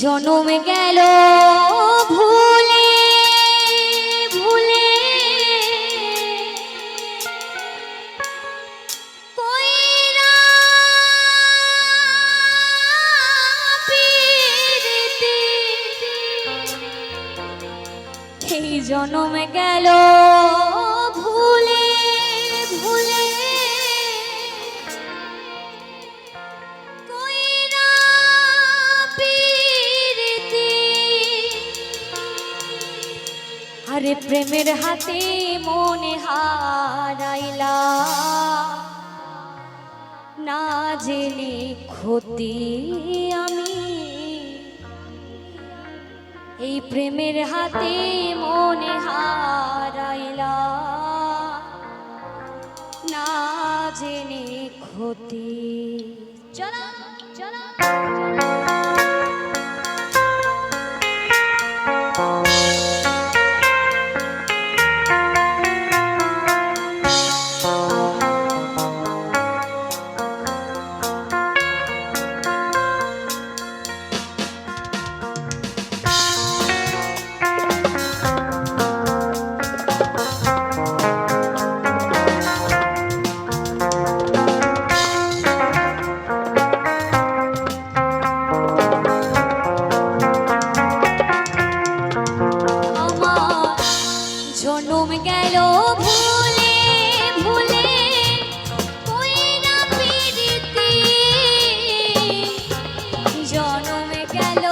জনম গেল ভুলে ভুলে। এই জনম গেল রে প্রেমের হাতে মনে হারাইলা। না জেনে ক্ষতি আমি। এই প্রেমের হাতে মনে হারাইলা। না জেনে ক্ষতি। চলো চলো। calor.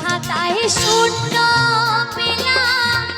খাতায় শূন্য পেলাম।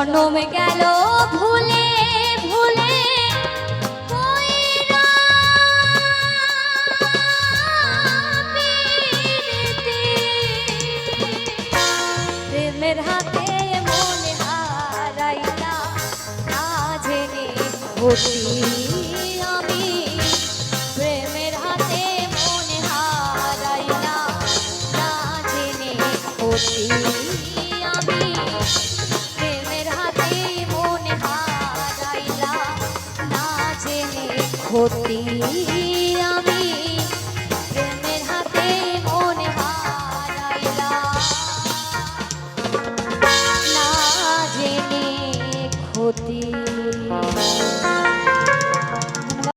জনম গেল ভুলে ভুলে প্রেমের হাতে মনে হারাইলা, না জেনে আমি। প্রেমের হাতে মনে হারাইলা, না জেনে